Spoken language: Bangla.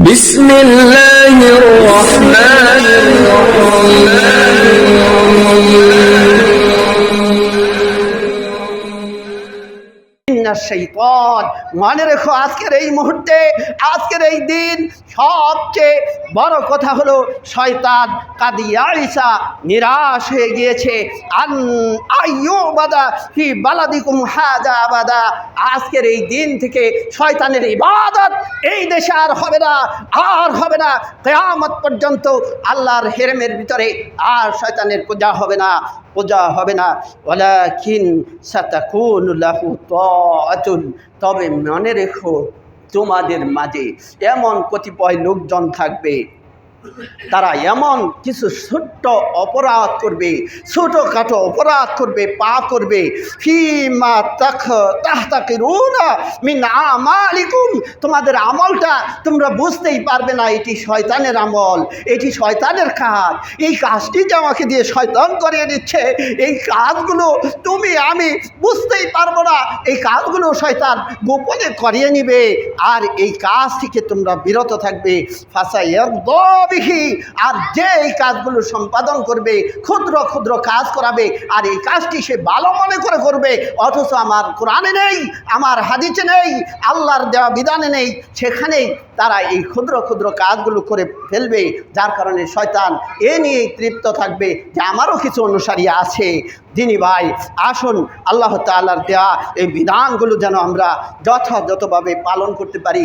بسم الله الرحمن শৈতন মনে রেখো আজকের এই মুহূর্তে আজকের এই দিন সবচেয়ে বড় কথা হলো শয়তান কাদিয়াইসা নিরাশ হয়ে গিয়েছে আন আইয়ো বাদা হি বালাদিকুম হাজা বাদা আজকের এই দিন থেকে শয়তানের ইবাদত এই দেশে আর হবে না, আর হবে না। কেয়ামত পর্যন্ত আল্লাহর হেরেমের ভিতরে আর শয়তানের পূজা হবে না, পূজা হবে না। ওলাকিন তবে মনে রেখো, তোমাদের মাঝে এমন কতিপয় লোকজন থাকবে তারা এমন কিছু ছোট্ট অপরাধ করবে, ছোটোখাটো অপরাধ করবে, পা করবে। ফিমা তাখ তোমাদের আমলটা তোমরা বুঝতেই পারবে না, এটি শয়তানের আমল, এটি শয়তানের কাজ। এই কাজটি যে আমাকে দিয়ে শয়তান করিয়ে দিচ্ছে, এই কাজগুলো তুমি আমি বুঝতেই পারব না। এই কাজগুলো শয়তান গোপনে করিয়ে নিবে, আর এই কাজ থেকে তোমরা বিরত থাকবে। ফাঁসাইয়ার বিহি আর যে এই কাজগুলো সম্পাদন করবে, ক্ষুদ্র ক্ষুদ্র কাজ করাবে, আর এই কাজটি সে ভালো মনে করে করবে, অথচ আমার কোরআনে নেই, আমার হাদিসে নেই, আল্লাহর দেওয়া বিধানে নেই, সেখানেই তারা এই ক্ষুদ্র ক্ষুদ্র কাজগুলো করে ফেলবে, যার কারণে শয়তান এ নিয়েই তৃপ্ত থাকবে যে আমারও কিছু অনুসারী আছে। দিনী ভাই আসুন আল্লাহ তাল্লার দেয়া এই বিধানগুলো যেন আমরা যথাযথভাবে পালন করতে পারি।